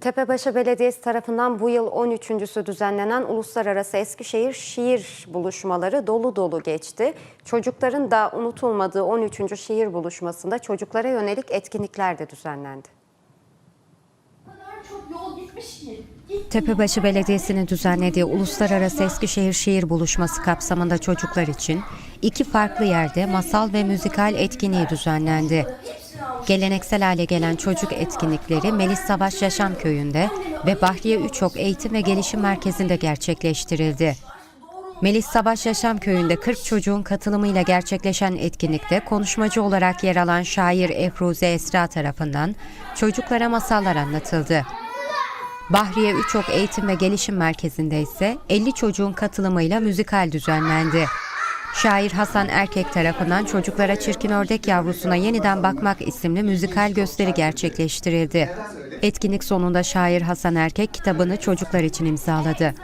Tepebaşı Belediyesi tarafından bu yıl 13.sü düzenlenen Uluslararası Eskişehir Şiir Buluşmaları dolu dolu geçti. Çocukların da unutulmadığı 13. şiir buluşmasında çocuklara yönelik etkinlikler de düzenlendi. Tepebaşı Belediyesi'nin düzenlediği Uluslararası Eskişehir Şiir Buluşması kapsamında çocuklar için iki farklı yerde masal ve müzikal etkinliği düzenlendi. Geleneksel hale gelen çocuk etkinlikleri Melis Savaş Yaşam Köyü'nde ve Bahriye Üçok Eğitim ve Gelişim Merkezi'nde gerçekleştirildi. Melis Savaş Yaşam Köyü'nde 40 çocuğun katılımıyla gerçekleşen etkinlikte konuşmacı olarak yer alan şair Efruze Esra tarafından çocuklara masallar anlatıldı. Bahriye Üçok Eğitim ve Gelişim Merkezi'nde ise 50 çocuğun katılımıyla müzikal düzenlendi. Şair Hasan Erkek tarafından çocuklara Çirkin Ördek Yavrusuna Yeniden Bakmak isimli müzikal gösteri gerçekleştirildi. Etkinlik sonunda şair Hasan Erkek kitabını çocuklar için imzaladı.